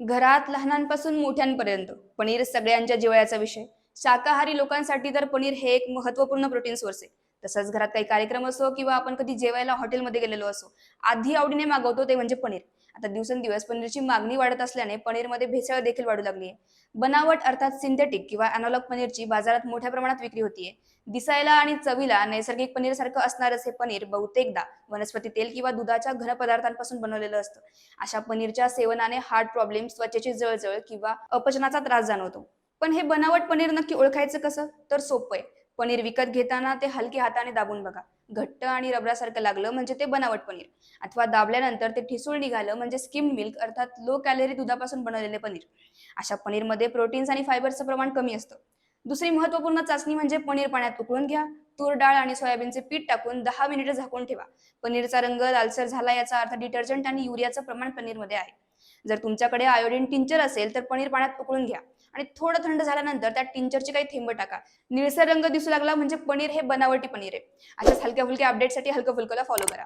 घरात लहानांपासून मोठ्यांपर्यंत पनीर सगळ्यांच्या जिवाळ्याचा विषय. शाकाहारी लोकांसाठी तर पनीर हे एक महत्त्वपूर्ण प्रोटीन सोर्स आहे. तसंच घरात काही कार्यक्रम असो किंवा आपण कधी जेवायला हॉटेलमध्ये गेलेलो असो आधी आवडीने मागवतो ते म्हणजे पनीर. आता दिवसेंदिवस पनीरची मागणी वाढत असल्याने पनीरमध्ये भेसळ देखील वाढू लागली आहे. बनावट अर्थात सिंथेटिक किंवा अॅनालॉग पनीरची बाजारात मोठ्या प्रमाणात विक्री होतीये. दिसायला आणि चवीला नैसर्गिक पनीर सारखं असणारच हे पनीर बहुतेकदा वनस्पती तेल किंवा दुधाच्या घन पदार्थांपासून बनवलेलं असतं. अशा पनीरच्या सेवनाने हार्ट प्रॉब्लेम त्वचेची जळजळ किंवा अपचनाचा त्रास जाणवतो. पण हे बनावट पनीर नक्की ओळखायचं कसं? तर सोपं आहे. पनीर विकत घेताना ते हलके हाताने दाबून बघा. घट्ट आणि रबरासारखं लागलं म्हणजे ते बनावट पनीर. अथवा दाबल्यानंतर ते ठिसूळ निघालं म्हणजे स्किम मिल्क अर्थात लो कॅलरी दुधापासून बनवलेले पनीर. अशा पनीरमध्ये प्रोटीन्स आणि फायबरचं प्रमाण कमी असतं. दुसरी महत्त्वपूर्ण चाचणी म्हणजे पनीर पाण्यात उकळून घ्या. तूर डाळ आणि सोयाबीनचे पीठ टाकून दहा मिनिटं झाकून ठेवा. पनीरचा रंग लालसर झाला याचा अर्थ डिटर्जंट आणि युरियाचं प्रमाण पनीरमध्ये आहे. जर तुमच्याकडे आयोडीन टिंचर असेल तर पनीर पाण्यात उकळून घ्या. आणि थोडं थंड झाल्यानंतर त्या टिंचरचे काही थेंब टाका. निळसर रंग दिसू लागला म्हणजे पनीर हे बनावटी पनीर आहे. अशाच हलक्या फुलक्या अपडेटसाठी हलकं फुलकला फॉलो करा.